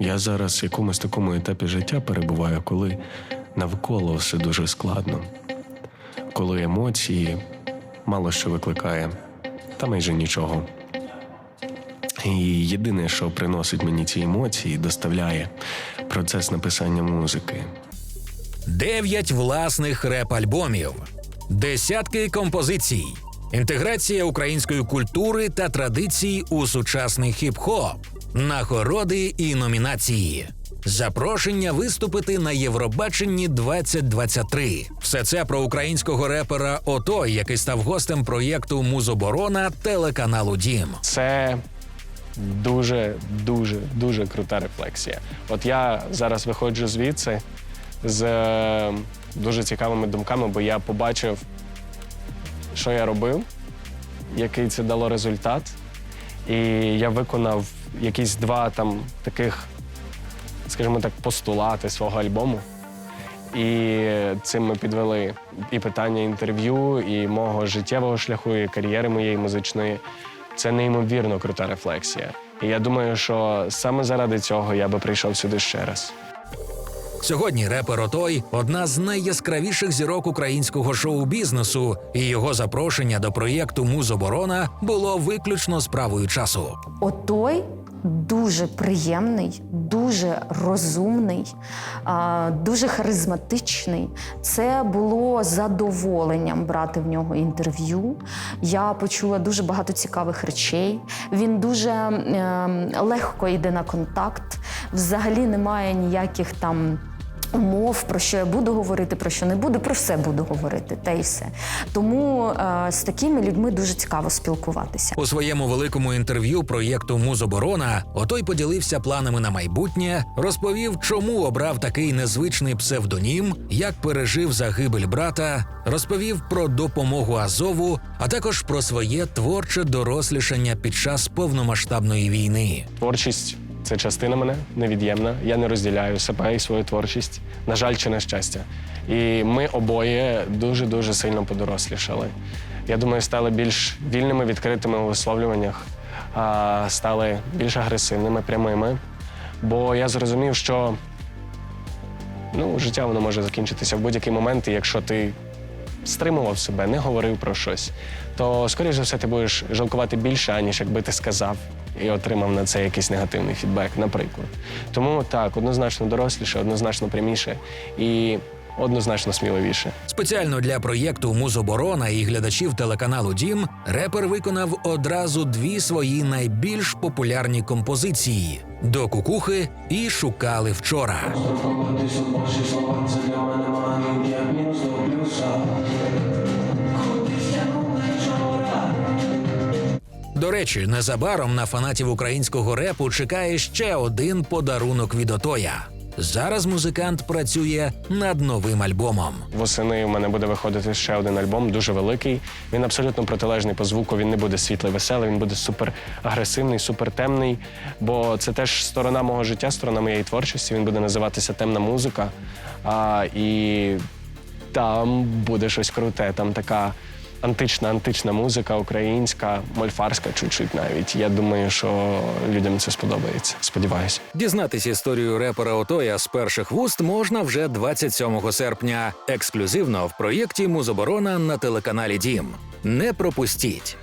Я зараз в якомусь такому етапі життя перебуваю, коли навколо все дуже складно, коли емоції мало що викликає, та майже нічого. І єдине, що приносить мені ці емоції, доставляє процес написання музики. Дев'ять власних реп-альбомів, десятки композицій, інтеграція української культури та традицій у сучасний хіп-хоп, нагороди і номінації. Запрошення виступити на Євробаченні 2023. Все це про українського репера Отой, який став гостем проєкту Музоборона телеканалу Дім. Це дуже, дуже, дуже крута рефлексія. От я зараз виходжу звідси з е, дуже цікавими думками, бо я побачив, що я робив, який це дало результат. І я виконав якісь два там таких, скажімо так, постулати свого альбому. І цим ми підвели і питання інтерв'ю, і мого життєвого шляху, і кар'єри моєї музичної. Це неймовірно крута рефлексія. І я думаю, що саме заради цього я би прийшов сюди ще раз. Сьогодні репер Отой одна з найяскравіших зірок українського шоу-бізнесу, і його запрошення до проєкту Музоборона було виключно справою часу. Отой дуже приємний, дуже розумний, дуже харизматичний. Це було задоволенням брати в нього інтерв'ю. Я почула дуже багато цікавих речей. Він дуже ем, легко йде на контакт. Взагалі немає ніяких там. Умов, про що я буду говорити, про що не буду, про все буду говорити, та й все. Тому е, з такими людьми дуже цікаво спілкуватися. У своєму великому інтерв'ю проєкту Музоборона Отой поділився планами на майбутнє, розповів, чому обрав такий незвичний псевдонім, як пережив загибель брата, розповів про допомогу Азову, а також про своє творче дорослішання під час повномасштабної війни. Творчість це частина мене невід'ємна. Я не розділяю себе і свою творчість, на жаль, чи на щастя. І ми обоє дуже дуже сильно подорослішали. Я думаю, стали більш вільними, відкритими у висловлюваннях, стали більш агресивними, прямими. Бо я зрозумів, що ну, життя воно може закінчитися в будь-який момент, і якщо ти стримував себе, не говорив про щось, то скоріш за все ти будеш жалкувати більше, аніж якби ти сказав і отримав на це якийсь негативний фідбек, наприклад. Тому так, однозначно доросліше, однозначно пряміше і однозначно сміливіше. Спеціально для проєкту Музоборона і глядачів телеканалу Дім репер виконав одразу дві свої найбільш популярні композиції до кукухи і шукали вчора. Речі, незабаром на фанатів українського репу чекає ще один подарунок від Отоя. Зараз музикант працює над новим альбомом. Восени в мене буде виходити ще один альбом, дуже великий. Він абсолютно протилежний по звуку. Він не буде світлий, веселий, він буде супер агресивний, супер темний. Бо це теж сторона мого життя, сторона моєї творчості. Він буде називатися Темна музика. А, і там буде щось круте. Там така антична, антична музика, українська, мольфарська, чуть-чуть навіть. Я думаю, що людям це сподобається. Сподіваюся. Дізнатись історію репера Отоя з перших вуст можна вже 27 серпня, ексклюзивно в проєкті Музоборона на телеканалі Дім. Не пропустіть.